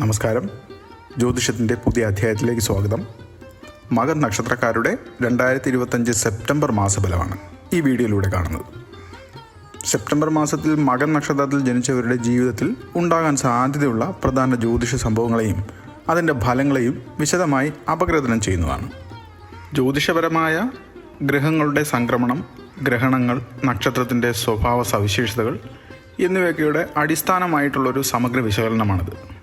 നമസ്കാരം. ജ്യോതിഷത്തിന്റെ പുതിയ അധ്യായത്തിലേക്ക് സ്വാഗതം. മകർ നക്ഷത്രക്കാരുടെ രണ്ടായിരത്തി ഇരുപത്തഞ്ച് സെപ്റ്റംബർ മാസഫലമാണ് ഈ വീഡിയോയിലൂടെ കാണുന്നത്. സെപ്റ്റംബർ മാസത്തിൽ മകൻ നക്ഷത്രത്തിൽ ജനിച്ചവരുടെ ജീവിതത്തിൽ ഉണ്ടാകാൻ സാധ്യതയുള്ള പ്രധാന ജ്യോതിഷ സംഭവങ്ങളെയും അതിന്റെ ഫലങ്ങളെയും വിശദമായി അപഗ്രഥനം ചെയ്യുന്നതാണ്. ജ്യോതിഷപരമായ ഗ്രഹങ്ങളുടെ സംക്രമണം ഗ്രഹണങ്ങൾ നക്ഷത്രത്തിന്റെ സ്വഭാവ സവിശേഷതകൾ എന്നിവയൊക്കെയുടെ അടിസ്ഥാനമായിട്ടുള്ളൊരു സമഗ്ര വിശകലനമാണിത്.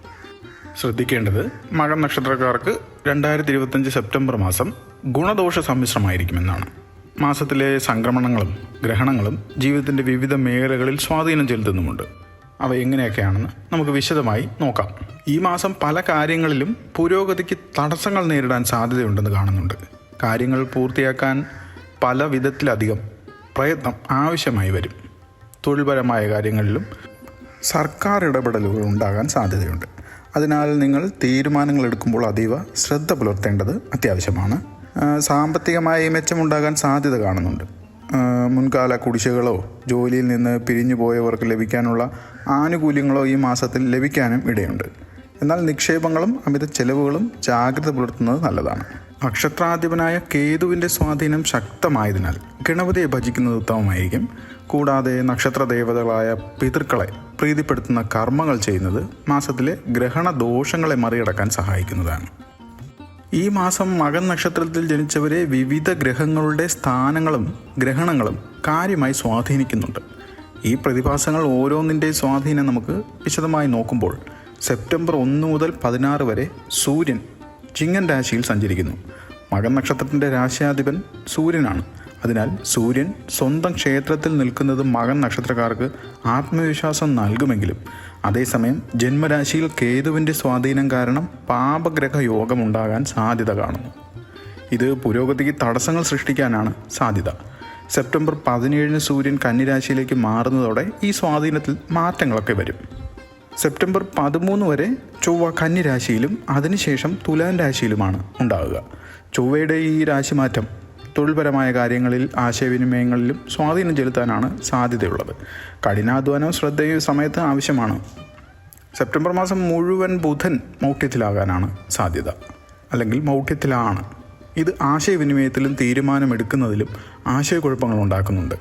ശ്രദ്ധിക്കേണ്ടത് മകൻ നക്ഷത്രക്കാർക്ക് രണ്ടായിരത്തി ഇരുപത്തഞ്ച് സെപ്റ്റംബർ മാസം ഗുണദോഷ സമ്മിശ്രമായിരിക്കുമെന്നാണ്. മാസത്തിലെ സംക്രമണങ്ങളും ഗ്രഹണങ്ങളും ജീവിതത്തിന്റെ വിവിധ മേഖലകളിൽ സ്വാധീനം ചെലുത്തുന്നുമുണ്ട്. അവ എങ്ങനെയൊക്കെയാണെന്ന് നമുക്ക് വിശദമായി നോക്കാം. ഈ മാസം പല കാര്യങ്ങളിലും പുരോഗതിക്ക് തടസ്സങ്ങൾ നേരിടാൻ സാധ്യതയുണ്ടെന്ന് കാണുന്നുണ്ട്. കാര്യങ്ങൾ പൂർത്തിയാക്കാൻ പല വിധത്തിലധികം പ്രയത്നം ആവശ്യമായി വരും. തൊഴിൽപരമായ കാര്യങ്ങളിലും സർക്കാർ ഇടപെടലുകൾ ഉണ്ടാകാൻ സാധ്യതയുണ്ട്. അതിനാൽ നിങ്ങൾ തീരുമാനങ്ങൾ എടുക്കുമ്പോൾ അതീവ ശ്രദ്ധ പുലർത്തേണ്ടത് അത്യാവശ്യമാണ്. സാമ്പത്തികമായി മെച്ചമുണ്ടാകാൻ സാധ്യത കാണുന്നുണ്ട്. മുൻകാല കുടിശ്ശികളോ ജോലിയിൽ നിന്ന് പിരിഞ്ഞു പോയവർക്ക് ലഭിക്കാനുള്ള ആനുകൂല്യങ്ങളോ ഈ മാസത്തിൽ ലഭിക്കാനും ഇടയുണ്ട്. എന്നാൽ നിക്ഷേപങ്ങളും അമിത ചെലവുകളും ജാഗ്രത പുലർത്തുന്നത് നല്ലതാണ്. നക്ഷത്രാധിപനായ കേതുവിന്റെ സ്വാധീനം ശക്തമായതിനാൽ ഗണപതിയെ ഭജിക്കുന്നത് ഉത്തമമായിരിക്കും. കൂടാതെ നക്ഷത്ര ദേവതകളായ പിതൃക്കളെ പ്രീതിപ്പെടുത്തുന്ന കർമ്മങ്ങൾ ചെയ്യുന്നത് മാസത്തിലെ ഗ്രഹണ ദോഷങ്ങളെ മറികടക്കാൻ സഹായിക്കുന്നതാണ്. ഈ മാസം മകൻ നക്ഷത്രത്തിൽ ജനിച്ചവരെ വിവിധ ഗ്രഹങ്ങളുടെ സ്ഥാനങ്ങളും ഗ്രഹണങ്ങളും കാര്യമായി സ്വാധീനിക്കുന്നുണ്ട്. ഈ പ്രതിഭാസങ്ങൾ ഓരോന്നിന്റെ സ്വാധീനം നമുക്ക് വിശദമായി നോക്കുമ്പോൾ സെപ്റ്റംബർ ഒന്ന് മുതൽ പതിനാറ് വരെ സൂര്യൻ ചിങ്ങൻ രാശിയിൽ സഞ്ചരിക്കുന്നു. മകൻ നക്ഷത്രത്തിന്റെ രാശിയാധിപൻ സൂര്യനാണ്. അതിനാൽ സൂര്യൻ സ്വന്തം ക്ഷേത്രത്തിൽ നിൽക്കുന്നത് മകൻ നക്ഷത്രക്കാർക്ക് ആത്മവിശ്വാസം നൽകുമെങ്കിലും അതേസമയം ജന്മരാശിയിൽ കേതുവിന്റെ സ്വാധീനം കാരണം പാപഗ്രഹ യോഗം ഉണ്ടാകാൻ സാധ്യത കാണുന്നു. ഇത് പുരോഗതിക്ക് തടസ്സങ്ങൾ സൃഷ്ടിക്കാനാണ് സാധ്യത. സെപ്റ്റംബർ പതിനേഴിന് സൂര്യൻ കന്നിരാശിയിലേക്ക് മാറുന്നതോടെ ഈ സ്വാധീനത്തിൽ മാറ്റങ്ങളൊക്കെ വരും. സെപ്റ്റംബർ പതിമൂന്ന് വരെ ചൊവ്വ കന്നിരാശിയിലും അതിനുശേഷം തുലാൻ രാശിയിലുമാണ് ഉണ്ടാവുക ചൊവ്വയുടെ ഈ രാശിമാറ്റം തൊഴിൽപരമായ കാര്യങ്ങളിൽ ആശയവിനിമയങ്ങളിലും സ്വാധീനം ചെലുത്താനാണ് സാധ്യതയുള്ളത്. കഠിനാധ്വാനവും ശ്രദ്ധയും സമയത്ത് ആവശ്യമാണ്. സെപ്റ്റംബർ മാസം മുഴുവൻ ബുധൻ മൗഢ്യത്തിലാകാനാണ് സാധ്യത അല്ലെങ്കിൽ മൗഢ്യത്തിലാണ് ഇത് ആശയവിനിമയത്തിലും തീരുമാനമെടുക്കുന്നതിലും ആശയക്കുഴപ്പങ്ങൾ ഉണ്ടാക്കുന്നുണ്ട്.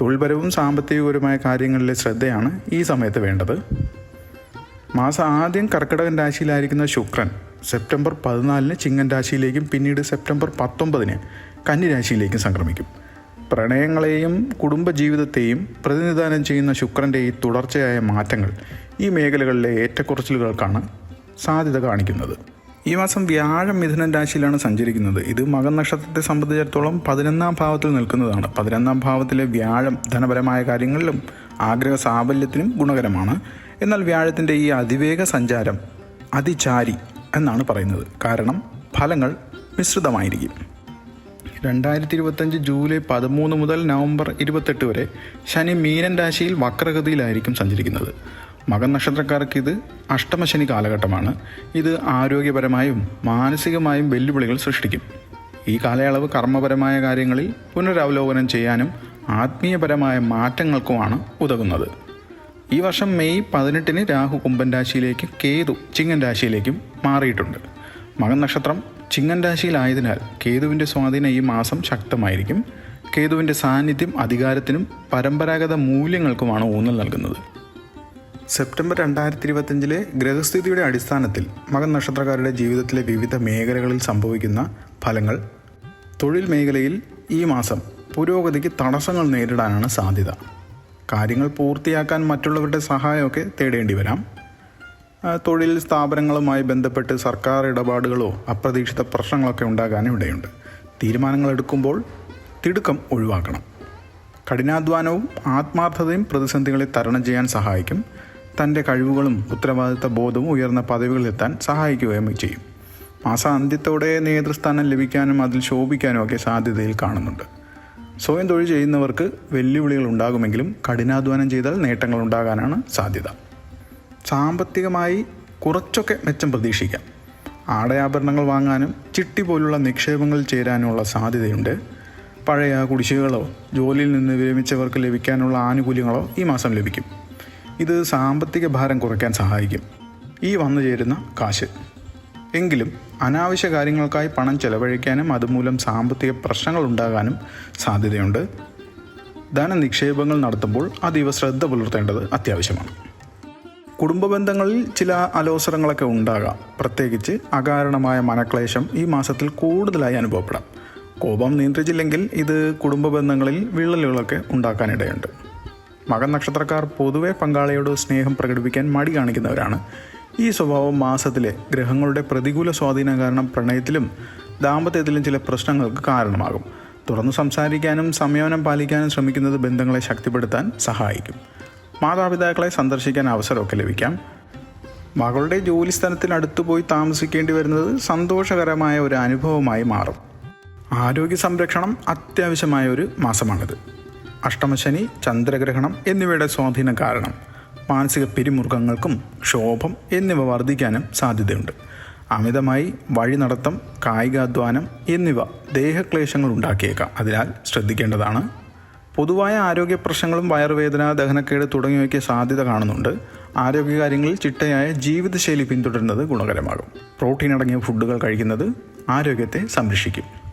തൊഴിൽപരവും സാമ്പത്തികപരവുമായ കാര്യങ്ങളിലെ ശ്രദ്ധയാണ് ഈ സമയത്ത് വേണ്ടത്. മാസം ആദ്യം കർക്കിടകൻ രാശിയിലായിരിക്കുന്ന ശുക്രൻ സെപ്റ്റംബർ പതിനാലിന് ചിങ്ങൻ രാശിയിലേക്കും പിന്നീട് സെപ്റ്റംബർ പത്തൊമ്പതിന് കന്നിരാശിയിലേക്കും സംക്രമിക്കും. പ്രണയങ്ങളെയും കുടുംബജീവിതത്തെയും പ്രതിനിധാനം ചെയ്യുന്ന ശുക്രന്റെ ഈ തുടർച്ചയായ മാറ്റങ്ങൾ ഈ മേഖലകളിലെ ഏറ്റക്കുറച്ചിലുകൾക്കാണ് സാധ്യത കാണിക്കുന്നത്. ഈ മാസം വ്യാഴം മിഥുനൻ രാശിയിലാണ് സഞ്ചരിക്കുന്നത്. ഇത് മകൻ നക്ഷത്രത്തെ സംബന്ധിച്ചിടത്തോളം പതിനൊന്നാം ഭാവത്തിൽ നിൽക്കുന്നതാണ്. പതിനൊന്നാം ഭാവത്തിലെ വ്യാഴം ധനപരമായ കാര്യങ്ങളിലും ആഗ്രഹ സാഫല്യത്തിനും ഗുണകരമാണ്. എന്നാൽ വ്യാഴത്തിന്റെ ഈ അതിവേഗ സഞ്ചാരം അതിചാരി എന്നാണ് പറയുന്നത്. കാരണം ഫലങ്ങൾ മിശ്രിതമായിരിക്കും. രണ്ടായിരത്തി ഇരുപത്തഞ്ച് ജൂലൈ പതിമൂന്ന് മുതൽ നവംബർ ഇരുപത്തെട്ട് വരെ ശനി മീനൻ രാശിയിൽ വക്രഗതിയിലായിരിക്കും സഞ്ചരിക്കുന്നത്. മകൻ നക്ഷത്രക്കാർക്ക് ഇത് അഷ്ടമശനി കാലഘട്ടമാണ്. ഇത് ആരോഗ്യപരമായും മാനസികമായും വെല്ലുവിളികൾ സൃഷ്ടിക്കും. ഈ കാലയളവ് കർമ്മപരമായ കാര്യങ്ങളിൽ പുനരവലോകനം ചെയ്യാനും ആത്മീയപരമായ മാറ്റങ്ങൾക്കുമാണ് ഉതകുന്നത്. ഈ വർഷം മെയ് പതിനെട്ടിന് രാഹു കുംഭൻ രാശിയിലേക്കും കേതു ചിങ്ങൻ രാശിയിലേക്കും മാറിയിട്ടുണ്ട്. മകൻ നക്ഷത്രം ചിങ്ങൻ രാശിയിലായതിനാൽ കേതുവിന്റെ സ്വാധീനം ഈ മാസം ശക്തമായിരിക്കും. കേതുവിന്റെ സാന്നിധ്യം അധികാരത്തിനും പരമ്പരാഗത മൂല്യങ്ങൾക്കുമാണ് ഊന്നൽ നൽകുന്നത്. സെപ്റ്റംബർ രണ്ടായിരത്തി ഇരുപത്തഞ്ചിലെ ഗ്രഹസ്ഥിതിയുടെ അടിസ്ഥാനത്തിൽ മകൻ നക്ഷത്രക്കാരുടെ ജീവിതത്തിലെ വിവിധ മേഖലകളിൽ സംഭവിക്കുന്ന ഫലങ്ങൾ. തൊഴിൽ മേഖലയിൽ ഈ മാസം പുരോഗതിക്ക് തടസ്സങ്ങൾ നേരിടാനാണ് സാധ്യത. കാര്യങ്ങൾ പൂർത്തിയാക്കാൻ മറ്റുള്ളവരുടെ സഹായമൊക്കെ തേടേണ്ടി വരാം. തൊഴിൽ സ്ഥാപനങ്ങളുമായി ബന്ധപ്പെട്ട് സർക്കാർ ഇടപാടുകളോ അപ്രതീക്ഷിത പ്രശ്നങ്ങളൊക്കെ ഉണ്ടാകാനും ഇടയുണ്ട്. തീരുമാനങ്ങൾ എടുക്കുമ്പോൾ തിടുക്കം ഒഴിവാക്കണം. കഠിനാധ്വാനവും ആത്മാർത്ഥതയും പ്രതിസന്ധികളെ തരണം ചെയ്യാൻ സഹായിക്കും. തന്റെ കഴിവുകളും ഉത്തരവാദിത്ത ബോധവും ഉയർന്ന പദവികളിലെത്താൻ സഹായിക്കുകയും ചെയ്യും. മാസാന്ത്യത്തോടെ നേതൃസ്ഥാനം ലഭിക്കാനും അതിൽ ശോഭിക്കാനും ഒക്കെ സാധ്യതയിൽ കാണുന്നുണ്ട്. സ്വയം തൊഴിൽ ചെയ്യുന്നവർക്ക് വെല്ലുവിളികൾ ഉണ്ടാകുമെങ്കിലും കഠിനാധ്വാനം ചെയ്താൽ നേട്ടങ്ങൾ ഉണ്ടാകാനാണ് സാധ്യത. സാമ്പത്തികമായി കുറച്ചൊക്കെ മെച്ചം പ്രതീക്ഷിക്കാം. ആടയാഭരണങ്ങൾ വാങ്ങാനും ചിട്ടി പോലുള്ള നിക്ഷേപങ്ങൾ ചേരാനുമുള്ള സാധ്യതയുണ്ട്. പഴയ കുടിശ്ശികകളോ ജോലിയിൽ നിന്ന് വിരമിച്ചവർക്ക് ലഭിക്കാനുള്ള ആനുകൂല്യങ്ങളോ ഈ മാസം ലഭിക്കും. ഇത് സാമ്പത്തിക ഭാരം കുറയ്ക്കാൻ സഹായിക്കും. ഈ വന്നു ചേരുന്ന കാശ്. എങ്കിലും അനാവശ്യ കാര്യങ്ങൾക്കായി പണം ചെലവഴിക്കാനും അതുമൂലം സാമ്പത്തിക പ്രശ്നങ്ങൾ ഉണ്ടാകാനും സാധ്യതയുണ്ട്. ധനനിക്ഷേപങ്ങൾ നടത്തുമ്പോൾ അതീവ ശ്രദ്ധ പുലർത്തേണ്ടത് അത്യാവശ്യമാണ്. കുടുംബ ബന്ധങ്ങളിൽ ചില അലോസരങ്ങളൊക്കെ ഉണ്ടാകാം. പ്രത്യേകിച്ച് അകാരണമായ മനക്ലേശം ഈ മാസത്തിൽ കൂടുതലായി അനുഭവപ്പെടാം. കോപം നിയന്ത്രിച്ചില്ലെങ്കിൽ ഇത് കുടുംബ ബന്ധങ്ങളിൽ വിള്ളലുകളൊക്കെ ഉണ്ടാക്കാനിടയുണ്ട്. മകൻ നക്ഷത്രക്കാർ പൊതുവെ പങ്കാളിയോട് സ്നേഹം പ്രകടിപ്പിക്കാൻ മടി കാണിക്കുന്നവരാണ്. ഈ സ്വഭാവം മാസത്തിലെ ഗ്രഹങ്ങളുടെ പ്രതികൂല സ്വാധീനം കാരണം പ്രണയത്തിലും ദാമ്പത്യത്തിലും ചില പ്രശ്നങ്ങൾക്ക് കാരണമാകും. തുറന്നു സംസാരിക്കാനും സംയമനം പാലിക്കാനും ശ്രമിക്കുന്നത് ബന്ധങ്ങളെ ശക്തിപ്പെടുത്താൻ സഹായിക്കും. മാതാപിതാക്കളെ സന്ദർശിക്കാൻ അവസരമൊക്കെ ലഭിക്കാം. മകളുടെ ജോലി സ്ഥലത്തിന് അടുത്ത് പോയി താമസിക്കേണ്ടി വരുന്നത് സന്തോഷകരമായ ഒരു അനുഭവമായി മാറും. ആരോഗ്യ സംരക്ഷണം അത്യാവശ്യമായ ഒരു മാസമാണിത്. അഷ്ടമശനി ചന്ദ്രഗ്രഹണം എന്നിവയുടെ സ്വാധീനം കാരണം മാനസിക പിരിമുറുക്കങ്ങൾക്കും ക്ഷോഭം എന്നിവ വർദ്ധിക്കാനും സാധ്യതയുണ്ട്. അമിതമായി വഴി നടത്തം കായികാധ്വാനം എന്നിവ ദേഹക്ലേശങ്ങൾ ഉണ്ടാക്കിയേക്കാം. അതിനാൽ ശ്രദ്ധിക്കേണ്ടതാണ് പൊതുവായ ആരോഗ്യ പ്രശ്നങ്ങളും വയറുവേദന ദഹനക്കേട് തുടങ്ങിയവയ്ക്ക് സാധ്യത കാണുന്നുണ്ട്. ആരോഗ്യകാര്യങ്ങളിൽ ചിട്ടയായ ജീവിതശൈലി പിന്തുടരുന്നത് ഗുണകരമാകും. പ്രോട്ടീൻ അടങ്ങിയ ഫുഡുകൾ കഴിക്കുന്നത് ആരോഗ്യത്തെ സംരക്ഷിക്കും.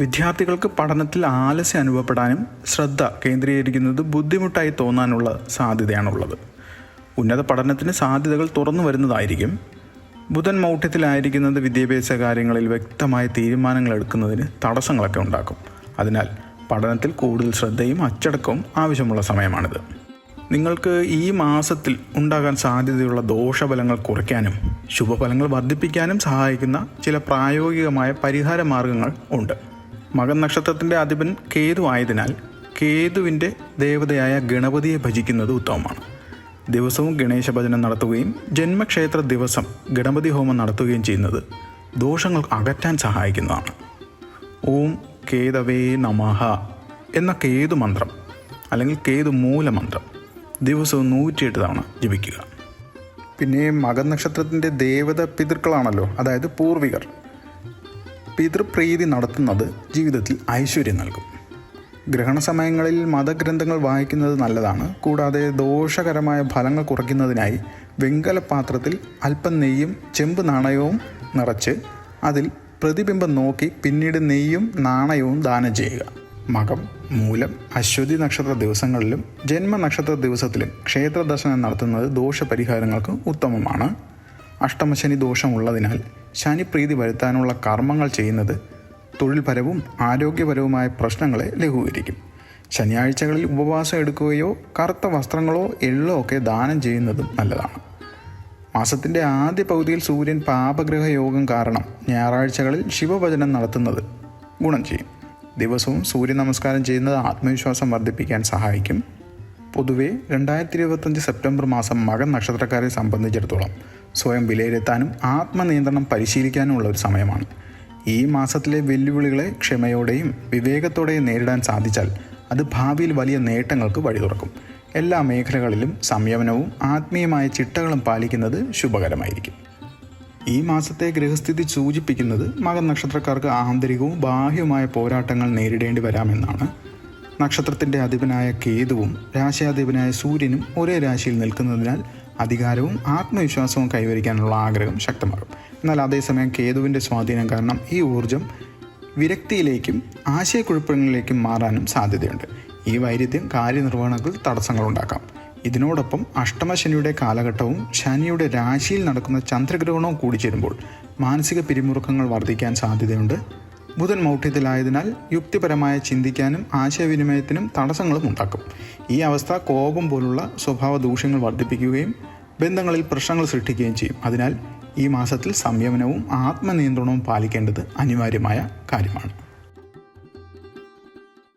വിദ്യാർത്ഥികൾക്ക് പഠനത്തിൽ ആലസ്യം അനുഭവപ്പെടാനും ശ്രദ്ധ കേന്ദ്രീകരിക്കുന്നത് ബുദ്ധിമുട്ടായി തോന്നാനുള്ള സാധ്യതയാണുള്ളത്. ഉന്നത പഠനത്തിന് സാധ്യതകൾ തുറന്നു വരുന്നതായിരിക്കും. ബുധൻ മൗഢ്യത്തിലായിരിക്കുന്നത് വിദ്യാഭ്യാസ കാര്യങ്ങളിൽ വ്യക്തമായ തീരുമാനങ്ങൾ എടുക്കുന്നതിന് തടസ്സങ്ങളൊക്കെ ഉണ്ടാക്കും. അതിനാൽ പഠനത്തിൽ കൂടുതൽ ശ്രദ്ധയും അച്ചടക്കവും ആവശ്യമുള്ള സമയമാണിത്. നിങ്ങൾക്ക് ഈ മാസത്തിൽ ഉണ്ടാകാൻ സാധ്യതയുള്ള ദോഷഫലങ്ങൾ കുറയ്ക്കാനും ശുഭഫലങ്ങൾ വർദ്ധിപ്പിക്കാനും സഹായിക്കുന്ന ചില പ്രായോഗികമായ പരിഹാര മാർഗങ്ങൾ ഉണ്ട്. മകൻ നക്ഷത്രത്തിന്റെ അധിപൻ കേതു ആയതിനാൽ കേതുവിന്റെ ദേവതയായ ഗണപതിയെ ഭജിക്കുന്നത് ഉത്തമമാണ്. ദിവസവും ഗണേശ ഭജനം നടത്തുകയും ജന്മക്ഷേത്ര ദിവസം ഗണപതി ഹോമം നടത്തുകയും ചെയ്യുന്നത് ദോഷങ്ങൾ അകറ്റാൻ സഹായിക്കുന്നതാണ്. ഓം കേതവേ നമഹ എന്ന കേതു മന്ത്രം അല്ലെങ്കിൽ കേതു മൂലമന്ത്രം ദിവസവും നൂറ്റിയെട്ട് തവണ ജപിക്കുക. പിന്നെ മകനക്ഷത്രത്തിന്റെ ദേവത പിതൃക്കളാണല്ലോ അതായത് പൂർവികർ. പിതൃപ്രീതി നടത്തുന്നത് ജീവിതത്തിൽ ഐശ്വര്യം നൽകും. ഗ്രഹണ സമയങ്ങളിൽ മതഗ്രന്ഥങ്ങൾ വായിക്കുന്നത് നല്ലതാണ്. കൂടാതെ ദോഷകരമായ ഫലങ്ങൾ കുറയ്ക്കുന്നതിനായി വെങ്കല പാത്രത്തിൽ അല്പം നെയ്യും ചെമ്പ് നാണയവും നിറച്ച് അതിൽ പ്രതിബിംബം നോക്കി പിന്നീട് നെയ്യും നാണയവും ദാനം ചെയ്യുക. മകം മൂലം അശ്വതി നക്ഷത്ര ദിവസങ്ങളിലും ജന്മ നക്ഷത്ര ദിവസത്തിലും ക്ഷേത്ര ദർശനം നടത്തുന്നത് ദോഷപരിഹാരങ്ങൾക്ക് ഉത്തമമാണ്. അഷ്ടമശനി ദോഷമുള്ളതിനാൽ ശനിപ്രീതി വരുത്താനുള്ള കർമ്മങ്ങൾ ചെയ്യുന്നത് തൊഴിൽപരവും ആരോഗ്യപരവുമായ പ്രശ്നങ്ങളെ ലഘൂകരിക്കും. ശനിയാഴ്ചകളിൽ ഉപവാസം എടുക്കുകയോ കറുത്ത വസ്ത്രങ്ങളോ എള്ളോ ഒക്കെ ദാനം ചെയ്യുന്നതും നല്ലതാണ്. മാസത്തിന്റെ ആദ്യ പകുതിയിൽ സൂര്യൻ പാപഗ്രഹ യോഗം കാരണം ഞായറാഴ്ചകളിൽ ശിവഭജനം നടത്തുന്നത് ഗുണം ചെയ്യും. ദിവസവും സൂര്യ നമസ്കാരം ചെയ്യുന്നത് ആത്മവിശ്വാസം വർദ്ധിപ്പിക്കാൻ സഹായിക്കും. പൊതുവെ രണ്ടായിരത്തി ഇരുപത്തഞ്ച് സെപ്റ്റംബർ മാസം മകൻ നക്ഷത്രക്കാരെ സംബന്ധിച്ചിടത്തോളം സ്വയം വിലയിരുത്താനും ആത്മനിയന്ത്രണം പരിശീലിക്കാനുമുള്ള ഒരു സമയമാണ്. ഈ മാസത്തിലെ വെല്ലുവിളികളെ ക്ഷമയോടെയും വിവേകത്തോടെയും നേരിടാൻ സാധിച്ചാൽ അത് ഭാവിയിൽ വലിയ നേട്ടങ്ങൾക്ക് വഴി തുറക്കും. എല്ലാ മേഖലകളിലും സംയമനവും ആത്മീയമായ ചിട്ടകളും പാലിക്കുന്നത് ശുഭകരമായിരിക്കും. ഈ മാസത്തെ ഗ്രഹസ്ഥിതി സൂചിപ്പിക്കുന്നത് മകൻ നക്ഷത്രക്കാർക്ക് ആന്തരികവും ബാഹ്യവുമായ പോരാട്ടങ്ങൾ നേരിടേണ്ടി വരാമെന്നാണ് നക്ഷത്രത്തിന്റെ അധിപനായ കേതുവും രാശിയാധിപനായ സൂര്യനും ഒരേ രാശിയിൽ നിൽക്കുന്നതിനാൽ അധികാരവും ആത്മവിശ്വാസവും കൈവരിക്കാനുള്ള ആഗ്രഹം ശക്തമാകും. എന്നാൽ അതേസമയം കേതുവിന്റെ സ്വാധീനം കാരണം ഈ ഊർജം വിരക്തിയിലേക്കും ആശയക്കുഴപ്പങ്ങളിലേക്കും മാറാനും സാധ്യതയുണ്ട്. ഈ വൈരുദ്ധ്യം കാര്യനിർവഹണത്തിൽ തടസ്സങ്ങൾ തടസ്സങ്ങളുണ്ടാക്കാം ഇതിനോടൊപ്പം അഷ്ടമശനിയുടെ കാലഘട്ടവും ശനിയുടെ രാശിയിൽ നടക്കുന്ന ചന്ദ്രഗ്രഹണവും കൂടി ചേരുമ്പോൾ മാനസിക പിരിമുറുക്കങ്ങൾ വർദ്ധിക്കാൻ സാധ്യതയുണ്ട്. ബുധൻ മൗഢ്യത്തിലായതിനാൽ യുക്തിപരമായ ചിന്തിക്കാനും ആശയവിനിമയത്തിനും തടസ്സങ്ങളും ഉണ്ടാക്കും. ഈ അവസ്ഥ കോപം പോലുള്ള സ്വഭാവ ദൂഷ്യങ്ങൾ വർദ്ധിപ്പിക്കുകയും ബന്ധങ്ങളിൽ പ്രശ്നങ്ങൾ സൃഷ്ടിക്കുകയും ചെയ്യും. അതിനാൽ ഈ മാസത്തിൽ സംയമനവും ആത്മനിയന്ത്രണവും പാലിക്കേണ്ടത് അനിവാര്യമായ കാര്യമാണ്.